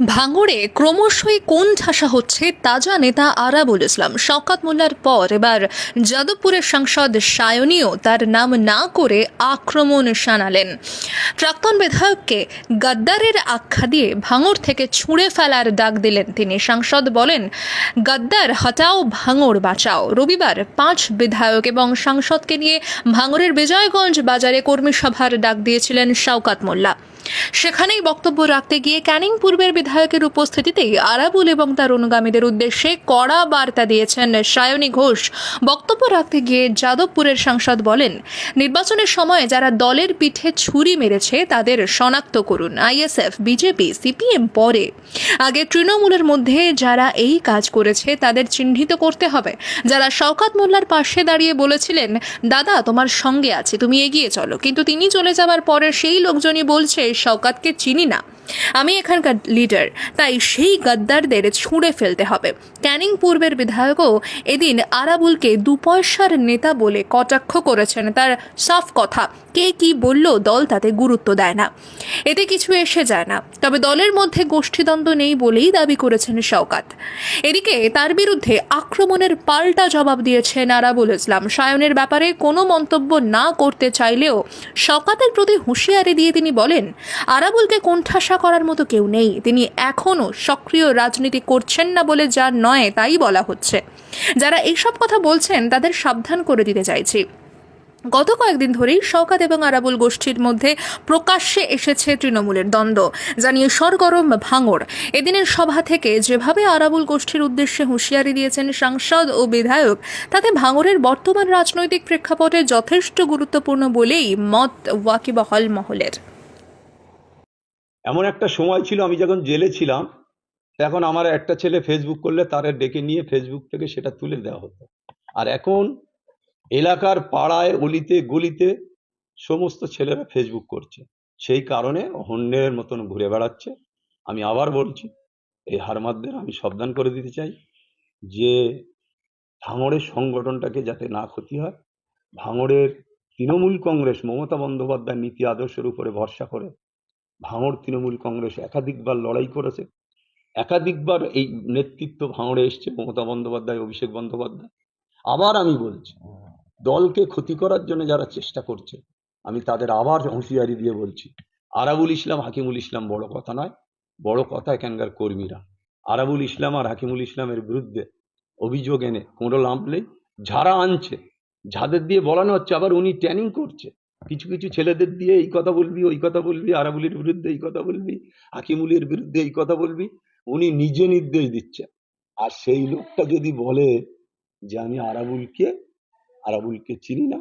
ভাঙড়ে ক্রমশই কোন ঠাসা হচ্ছে তাজা নেতা আরাবুল ইসলাম। শওকাত মোল্লার পর এবার যাদবপুরের সাংসদ সায়নীও তার নাম না করে আক্রমণ শানালেন। প্রাক্তন বিধায়ককে গাদ্দারের আখ্যা দিয়ে ভাঙড় থেকে ছুঁড়ে ফেলার ডাক দিলেন তিনি। সাংসদ বলেন, গাদ্দার, হটাও ভাঙড় বাঁচাও। রবিবার পাঁচ বিধায়ক এবং সাংসদকে নিয়ে ভাঙড়ের বিজয়গঞ্জ বাজারে কর্মী সভার ডাক দিয়েছিলেন শওকাত মোল্লা। সেখানেই বক্তব্য রাখতে গিয়ে ক্যানিং পূর্বের বিধায়কের উপস্থিতিতেই আরাবুল এবং তার অনুগামীদের উদ্দেশ্যে কড়া বার্তা দিয়েছেন সায়নী ঘোষ। বক্তব্য রাখতে গিয়ে যাদবপুরের সাংসদ বলেন, নির্বাচনের সময় যারা দলের পিঠে ছুরি মেরেছে তাদের শনাক্ত করুন। আইএসএফ, বিজেপি, সিপিএম পরে। আগে তৃণমূলের মধ্যে যারা এই কাজ করেছে তাদের চিহ্নিত করতে হবে। যারা শওকাত মোল্লার পাশে দাঁড়িয়ে বলেছিলেন, দাদা, তোমার সঙ্গে আছে, তুমি এগিয়ে চলো। কিন্তু তিনি চলে যাওয়ার পরে সেই লোকজনই বলছে শওকাতকে চিনি না। আমি এখানকার লিডার তাই সেই গাদ্দারদের ছুঁড়ে ফেলতে হবে। ক্যানিং পূর্বের বিধায়কও এদিন আরাবুলকে দু পয়সার নেতা বলে কটাক্ষ করেছেন। তার সাফ কথা, কে কি বলল দল তাতে গুরুত্ব দেয় না। এতে কিছু এসে যায় না। তবে দলের মধ্যে গোষ্ঠীদ্বন্দ্ব নেই বলেই দাবি করেছেন শওকাত। এদিকে তার বিরুদ্ধে আক্রমণের পাল্টা জবাব দিয়েছেন আরাবুল ইসলাম। সায়নের ব্যাপারে কোনো মন্তব্য না করতে চাইলেও শওকাতের প্রতি হুঁশিয়ারি দিয়ে তিনি বলেন, আরাবুলকে কোণঠাসা করার মতো কেউ নেই। তিনি এখনও সক্রিয় রাজনীতি করছেন না বলে যা নয় তাই বলা হচ্ছে। যারা এইসব কথা বলছেন তাদের সাবধান করে দিতে চাইছি। গত কয়েকদিন ধরেই শওকাত এবং আরাবুল গোষ্ঠীর মধ্যে প্রকাশ্যে এসেছে তৃণমূলের দ্বন্দ্ব জানিয়ে সরগরম ভাঙড়। এদিনের সভা থেকে যেভাবে আরাবুল গোষ্ঠীর উদ্দেশ্যে হুঁশিয়ারি দিয়েছেন সাংসদ ও বিধায়ক, তাতে ভাঙড়ের বর্তমান রাজনৈতিক প্রেক্ষাপটে যথেষ্ট গুরুত্বপূর্ণ বলেই মত ওয়াকিবহল মহলের। এমন একটা সময় ছিল, আমি যখন জেলে ছিলাম এখন আমার একটা ছেলে ফেসবুক করলে তারে ডেকে নিয়ে ফেসবুক থেকে সেটা তুলে দেওয়া হতো। আর এখন এলাকার পাড়ায় অলিতে গলিতে সমস্ত ছেলেরা ফেসবুক করছে। সেই কারণে হন্যের মতন ঘুরে বেড়াচ্ছে। আমি আবার বলছি, এই হারমাদদের আমি সাবধান করে দিতে চাই যে, ভাঙড়ের সংগঠনটাকে যাতে না ক্ষতি হয়, ভাঙড়ের তৃণমূল কংগ্রেস মমতা বন্দ্যোপাধ্যায় নীতি আদর্শের উপরে ভরসা করে ভাঙড় তৃণমূল কংগ্রেস একাধিকবার লড়াই করেছে। একাধিকবার এই নেতৃত্ব ভাঙড়ে এসছে মমতা বন্দ্যোপাধ্যায়, অভিষেক বন্দ্যোপাধ্যায়। আবার আমি বলছি দলকে ক্ষতি করার জন্য যারা চেষ্টা করছে, আমি তাদের আবার হুঁশিয়ারি দিয়ে বলছি, আরাবুল ইসলাম হাকিমুল ইসলাম বড় কথা নয়, বড় কথা এখানকার কর্মীরা। আরাবুল ইসলাম আর হাকিমুল ইসলামের বিরুদ্ধে অভিযোগ এনে কোনো নেই যারা আনছে। যাদের দিয়ে বলানো হচ্ছে, আবার উনি ট্রেনিং করছে। কিছু কিছু ছেলেদের দিয়ে এই কথা বলবি, ওই কথা বলবি, আরাবুলের বিরুদ্ধে এই কথা বলবি, হাকিমুলের বিরুদ্ধে এই কথা বলবি, উনি নিজে নির্দেশ দিচ্ছে আর সেই লোকটা যদি বলে যে আমি আরাবুলকে আরাবুলকে চিনি না